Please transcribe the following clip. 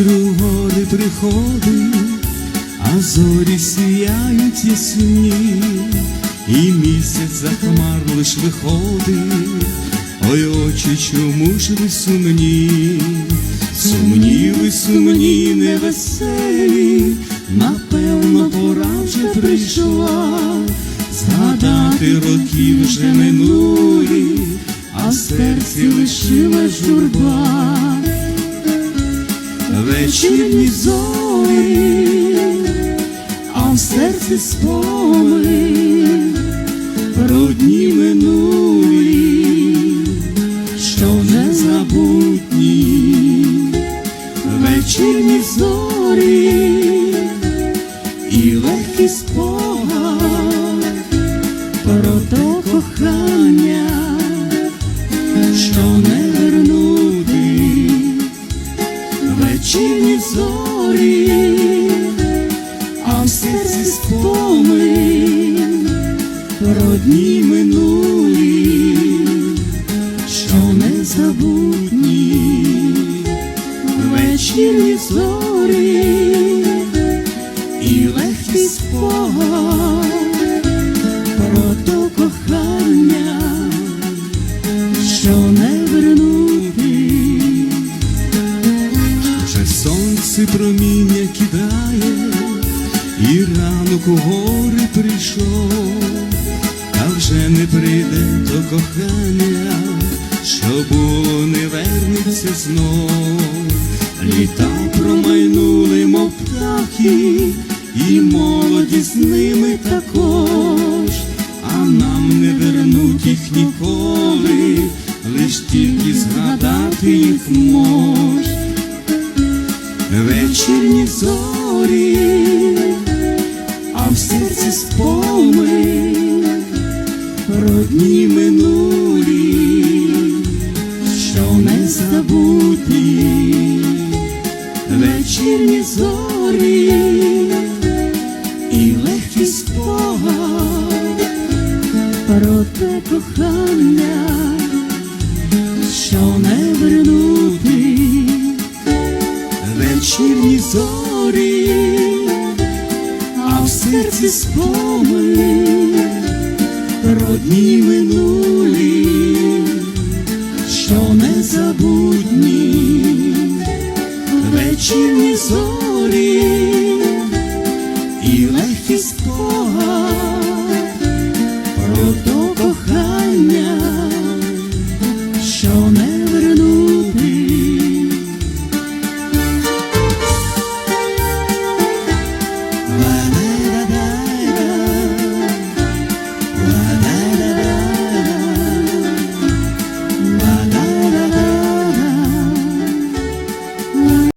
Вечір у гори приходить, а зорі сіяють ясні, і місяць за хмар лиш виходить, ой очі, чому ж ви сумні, сумні ви сумні, невеселі, напевно, пора вже прийшла, згадати роки вже минулі, а серці лишилась журба вечірні зорі, а в серці спомин про дні минулі, що не забутні, вечірні зорі зорі і легкий спогад про то кохання, що не вернути. Вже сонце проміння кидає, і ранок у гори прийшов, та вже не прийде до кохання, що було, не вернеться знов. Літа промайнули, мов птахи, і молодість з ними також, а нам не вернуть їх ніколи, лиш тільки згадати їх мож. Вечірні зорі, а в серці спомин про дні минулі, що не забутні, вечірні зорі і легкий спогад про те кохання, що не вернути. Вечірні зорі, а в серці спомин про дні минулі, вечірні зорі